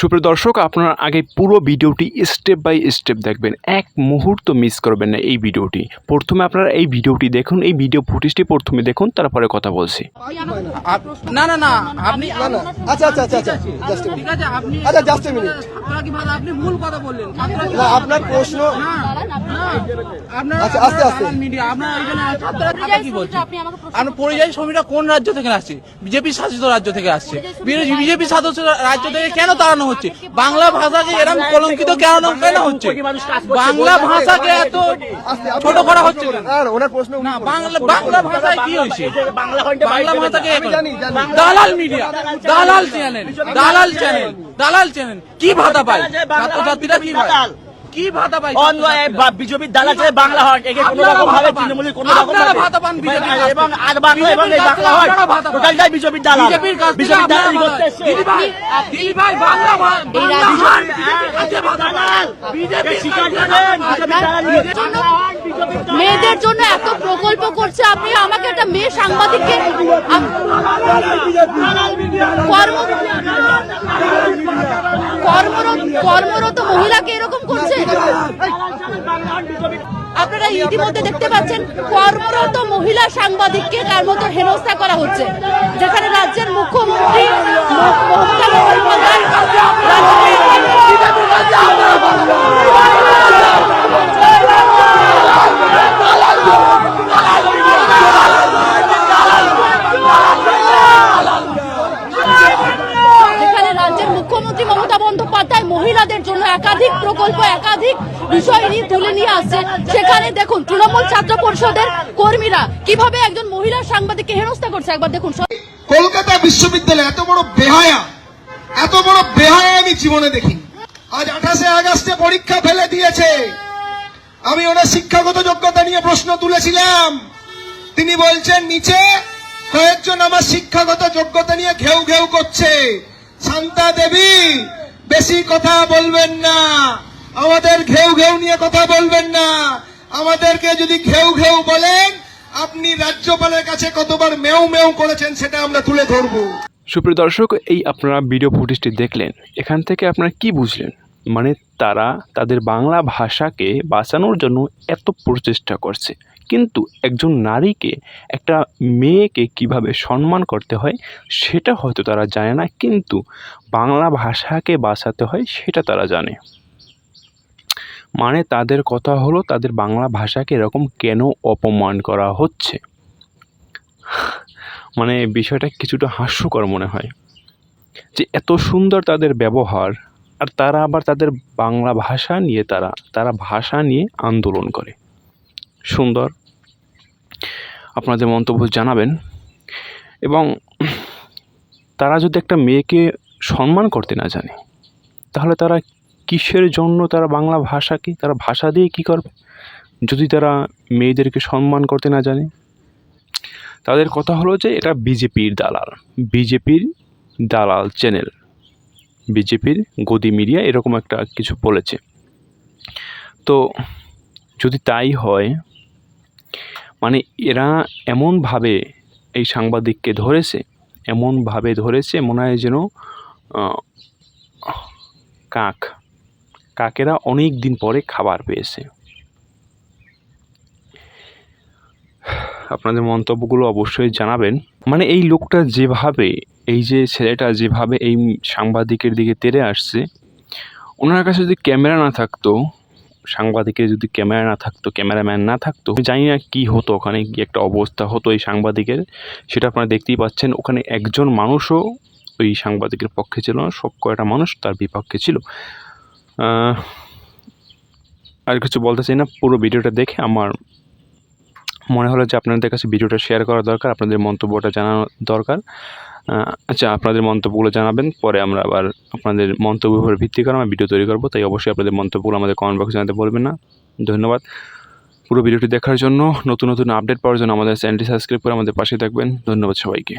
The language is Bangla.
সুপ্রিয় দর্শক আপনারা আগে পুরো ভিডিওটি স্টেপ বাই স্টেপ দেখবেন। এক মুহূর্ত মিস করবেন না এই ভিডিওটি। প্রথমে আপনারা এই ভিডিওটি দেখুন এই ভিডিও ফুটেজটি প্রথমে দেখুন তারপরে কথা বলছি। না না না আপনি না না আচ্ছা আচ্ছা আচ্ছা আচ্ছা জাস্ট ঠিক আছে আপনি আচ্ছা. ছাত্ররা কি ভালো আপনি ভুল কথা বললেন। না আপনার প্রশ্ন আপনার আচ্ছা, আস্তে, আস্তে। মিডিয়া আপনার ওইখানে ছাত্ররা কি বলছে আপনি আমাকে প্রশ্ন আপনার পরিযায়ী শ্রমিকরা কোন রাজ্য থেকে আসছে? বিজেপি শাসিত রাজ্য থেকে আসছে। বিজেপি শাসিত রাজ্য থেকে কেন তাড়ানো হচ্ছে? বাংলা ভাষাকে এরকম কলঙ্কিত কেন কেন হচ্ছে? বাংলা ভাষাকে এত ছোট করা হচ্ছে ওনার প্রশ্ন না বাংলা বাংলা ভাষায় কি হয়েছে? বাংলা ভাষাকে আমি জানি, জানি। দালাল মিডিয়া দালাল চ্যানেল। দালাল চ্যানেল দালাল চ্যানেল কি ভাতা পায়? ছাত্রছাত্রীরা কি পায় কি ভাতা পাই? অন্যায় বিজেপি দালাল ছেড়ে বাংলা হয় একে কোনো রকম ভাবে তৃণমূলের কোনো রকম ভাবে ভাতা পান বিজেপি এবং আর বাংলা এবং এই বাংলা হয় ভাতা টোটালটাই বিজেপির দালাল। বিজেপির কাছ বিজেপির দালাল করতে। দিদি ভাই দিদি ভাই বাংলা এই বাংলা রাজ্যে- বিজেপির পান। বিজেপির স্বীকার করেন, বিজেপির দালালি। মেয়েদের জন্য এত প্রকল্প করছে, আপনি আমাকে একটা মেয়ে সাংবাদিককে কর্মরত মহিলাকে এরকম করছে? আপনারা ইতিমধ্যে দেখতে পাচ্ছেন, কর্মরত মহিলা সাংবাদিককে তার মতো হেনস্থা করা হচ্ছে, যেখানে রাজ্যের মুখ্যমন্ত্রী ম- মমতা বন্দ্যোপাধ্যায় যেখানে রাজ্যের মুখ্যমন্ত্রী মমতা বন্দ্যোপাধ্যায় মহিলাদের জন্য একাধিক প্রকল্প, একাধিক বিষয় নিয়ে তুলে নিয়ে আসছে। সেখানে দেখুন, তৃণমূল ছাত্র পরিষদের কর্মীরা কীভাবে একজন মহিলা সাংবাদিককে হেনস্থা করছে? একবার দেখুন কলকাতা বিশ্ববিদ্যালয় এত বড় বেহায়া, এত বড় বেহায়া আমি জীবনে দেখি আজ আঠাশে আগস্টে পরীক্ষা ফেলে দিয়েছে। আমি ওনার শিক্ষাগত যোগ্যতা নিয়ে প্রশ্ন তুলেছিলাম। তিনি বলছেন, নিচে কয়েকজন আমার শিক্ষাগত যোগ্যতা নিয়ে ঘেউ ঘেউ করছে। শান্তা দেবী, বেশি কথা বলবেন না। আমাদের ঘেউ ঘেউ নিয়ে কথা বলবেন না। আমাদেরকে যদি ঘেউ ঘেউ বলেন, আপনি রাজ্যপালের কাছে কতবার মেউ মেউ করেছেন সেটা আমরা তুলে ধরবো। সুপ্রিয় দর্শক, এই আপনারা ভিডিও ফুটেজটি দেখলেন। এখান থেকে আপনারা কি বুঝলেন? মানে তারা তাদের বাংলা ভাষাকে বাঁচানোর জন্য এত প্রচেষ্টা করছে। কিন্তু একজন নারীকে একটা মেয়েকে কীভাবে সম্মান করতে হয়, সেটা হয়তো তারা জানে না, কিন্তু বাংলা ভাষাকে বাঁচাতে হয়, সেটা তারা জানে। মানে তাদের কথা হলো, তাদের বাংলা ভাষাকে এরকম কেন অপমান করা হচ্ছে? মানে বিষয়টা কিছুটা হাস্যকর মনে হয়। যে এত সুন্দর তাদের ব্যবহার, আর তারা আবার তাদের বাংলা ভাষা নিয়ে তারা তারা ভাষা নিয়ে আন্দোলন করে। সুন্দর। আপনাদের মন্তব্য জানাবেন। এবং তারা যদি একটা মেয়েকে সম্মান করতে না জানে, তাহলে তারা কিসের জন্য, তারা বাংলা ভাষাকে তারা ভাষা দিয়ে কি করবে? যদি তারা মেয়েদেরকে সম্মান করতে না জানে? তাদের কথা হলো যে, এটা বিজেপির দালাল। বিজেপির দালাল চ্যানেল। বিজেপির গদি মিডিয়া এরকম একটা কিছু বলেছে। তো যদি তাই হয় মানে এরা এমনভাবে এই সাংবাদিককে ধরেছে, এমনভাবে ধরেছে, মনে হয় যেন কাক, কাকেরা অনেক দিন পরে খাবার পেয়েছে। আপনাদের মন্তব্যগুলো অবশ্যই জানাবেন। মানে এই লোকটা যেভাবে, এই যে ছেলেটা যেভাবে এই সাংবাদিকের দিকে তেড়ে আসছে, ওনার কাছে যদি ক্যামেরা না থাকতো সাংবাদিকের যদি ক্যামেরা না থাকতো, ক্যামেরাম্যান না থাকতো জানি না কী হতো, ওখানে কি একটা অবস্থা হতো এই সাংবাদিকের। সেটা আপনারা দেখতেই পাচ্ছেন, ওখানে একজন মানুষও ওই সাংবাদিকের পক্ষে ছিল না, সব কয়টা মানুষ তার বিপক্ষে ছিল। আর কিছু বলতে চাই না, পুরো ভিডিওটা দেখে আমার মনে হলো যে আপনাদের কাছে ভিডিওটা শেয়ার করা দরকার, আপনাদের মন্তব্যটা জানানো দরকার। আচ্ছা আপনাদের মন্তব্যগুলো জানাবেন, পরে আমরা আবার আপনাদের মন্তব্যের উপর ভিত্তি করে আমরা ভিডিও তৈরি করব। তাই অবশ্যই আপনাদের মন্তব্যগুলো আমাদের কমেন্ট বক্সে জানাতে বলবেন না। ধন্যবাদ। পুরো ভিডিওটি দেখার জন্য, নতুন নতুন আপডেট পাওয়ার জন্য আমাদের চ্যানেলটি সাবস্ক্রাইব করে আমাদের পাশে থাকবেন। ধন্যবাদ সবাইকে।